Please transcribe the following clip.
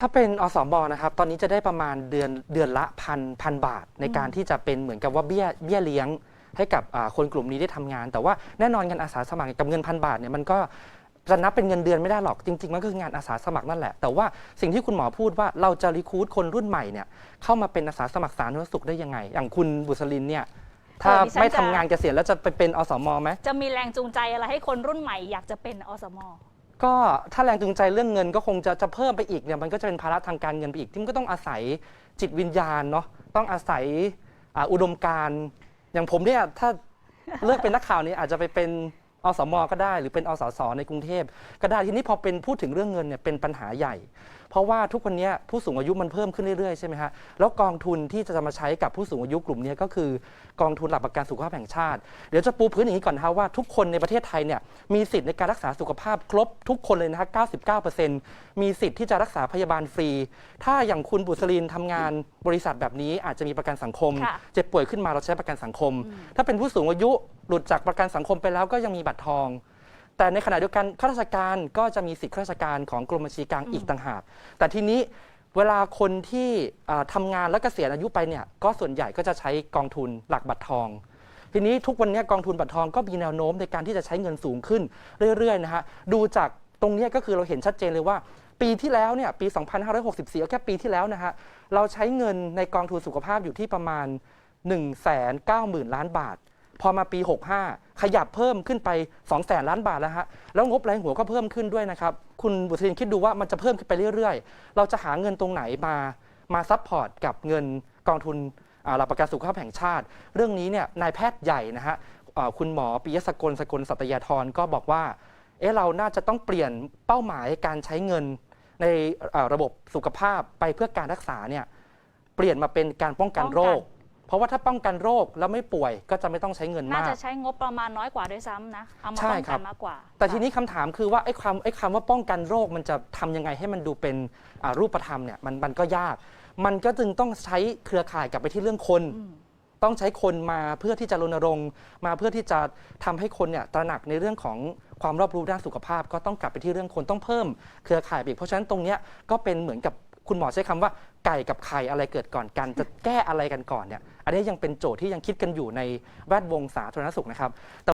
ถ้าเป็นอสมนะครับตอนนี้จะได้ประมาณเดือนเดือนละพันพันบาท ในการที่จะเป็นเหมือนกับว่าเบี้ยเบี้ยเลี้ยงให้กับอ่าคนกลุ่มนี้ได้ทำงาน แต่ว่าแน่นอนงานอาสาสมัครกับเงินพันบาทเนี่ยมันก็จะนับเป็นเงินเดือนไม่ได้หรอกจริงๆมันก็คืองานอาสาสมัครนั่นแหละ แต่ว่าสิ่งที่คุณหมอพูดว่าเราจะรีคูดคนรุ่นใหม่เนี่ยเข้ามาเป็นอาสาสมัครสาธารณสุขได้ยังไง อย่างคุณบุษรินเนี่ยถ้าเออดิฉันไม่ทำจะงานเกษียณแล้วจะไปเป็นอสมไหม จะมีแรงจูงใจอะไรให้คนรุ่นใหม่อยากจะเป็นอสม ก็ถ้าแรงจูงใจเรื่องเงินก็คงจะจะเพิ่มไปอีกเนี่ยมันก็จะเป็นภาระทางการเงินไปอีกที่มันก็ต้องอาศัยจิตวิญญาณเนาะต้องอาศัยอาอุดมการณ์อย่างผมเนี่ยถ้าเลือกเป็นนักข่าวเนี่ยอาจจะไปเป็นอสมก็ได้ หรือเป็นอสสในกรุงเทพก็ได้ทีนี้พอเป็นพูดถึงเรื่องเงินเนี่ยเป็นปัญหาใหญ่ เพราะว่าทุกวันเนี้ยผู้สูงอายุมันเพิ่มขึ้นเรื่อยๆใช่ไหมฮะแล้วกองทุนที่จะมาใช้กับผู้สูงอายุกลุ่มเนี้ยก็คือกองทุนหลักประกันสุขภาพแห่งชาติ เดี๋ยวจะปูพื้นอย่างนี้ก่อนนะฮะว่าทุกคนในประเทศไทยเนี่ยมีสิทธิ์ในการรักษาสุขภาพครบทุกคนเลยนะฮะ99%มีสิทธิ์ที่จะรักษาพยาบาลฟรี ถ้าอย่างคุณบุษรินทำงานบริษัทแบบนี้อาจจะมีประกันสังคมค่ะเจ็บป่วยขึ้นมาเราใช้ประกันสังคม ถ้าเป็นผู้สูงอายุหลุดจากประกันสังคมไปแล้วก็ยังมีบัตรทอง แต่ในขณะเดียวกันข้าราชการก็จะมีสิทธิข้าราชการของกรมบัญชีกลางอีกต่างหาก แต่ทีนี้เวลาคนที่อ่าทำางานแล้วเกษียณอายุไปเนี่ยก็ส่วนใหญ่ก็จะใช้กองทุนหลักบัตรทอง ทีนี้ทุกวันนี้กองทุนบัตรทองก็มีแนวโน้มในการที่จะใช้เงินสูงขึ้นเรื่อยๆนะฮะดูจากตรงเนี้ยก็คือเราเห็นชัดเจนเลยว่า ปีที่แล้วเนี่ยปี 2564เอาแค่ปีที่แล้วนะฮะเราใช้เงินในกองทุนสุขภาพอยู่ที่ประมาณ 1 9 0 0 0 0ล้านบาท พอมาปี 65 ขยับเพิ่มขึ้นไป2 0 0แสนล้านบาทแล้วฮะแล้วงบรายหัวก็เพิ่มขึ้นด้วยนะครับคุณบุตรินคิดดูว่ามันจะเพิ่มขึ้นไปเรื่อยๆ เราจะหาเงินตรงไหนมามาซัพพอร์ตกับเงินกองทุนหลักประกันสุขภาพแห่งชาติ เรื่องนี้เนี่ยนายแพทย์ใหญ่นะฮะคุณหมอปิยสกลสกลสัตยาธรก็บอกว่าเอ๊ะเราน่าจะต้องเปลี่ยนเป้าหมายการใช้เงินในระบบสุขภาพไปเพื่อการรักษาเนี่ยเปลี่ยนมาเป็นการป้องกันโรค เพราะว่าถ้าป้องกันโรคแล้วไม่ป่วยก็จะไม่ต้องใช้เงินน่ามาก จะใช้งบประมาณน้อยกว่าด้วยซ้ำนะเอามาใช่ป้องครักับ นมากกว่าแต่ทีนี้คำถามคือว่าไอ้ความไอ้คำว่าป้องกันโรคมันจะทำยังไงให้มันดูเป็นอ่ารูปธรรมเนี่ยมันมันก็ยาก มันก็จึงต้องใช้เครือข่ายกลับไปที่เรื่องคน อืม ต้องใช้คนมาเพื่อที่จะรณรงค์ มาเพื่อที่จะทำให้คนเนี่ยตระหนักในเรื่องของความรอบรู้ด้านสุขภาพ ก็ต้องกลับไปที่เรื่องคนต้องเพิ่มเครือข่ายไปอีกเพราะฉะนั้นตรงเนี้ยก็เป็นเหมือนกับ คุณหมอใช้คำว่าไก่กับไข่อะไรเกิดก่อนกัน จะแก้อะไรกันก่อนเนี่ยอันนี้ยังเป็นโจทย์ที่ยังคิดกันอยู่ในแวดวงสาธารณสุขนะครับ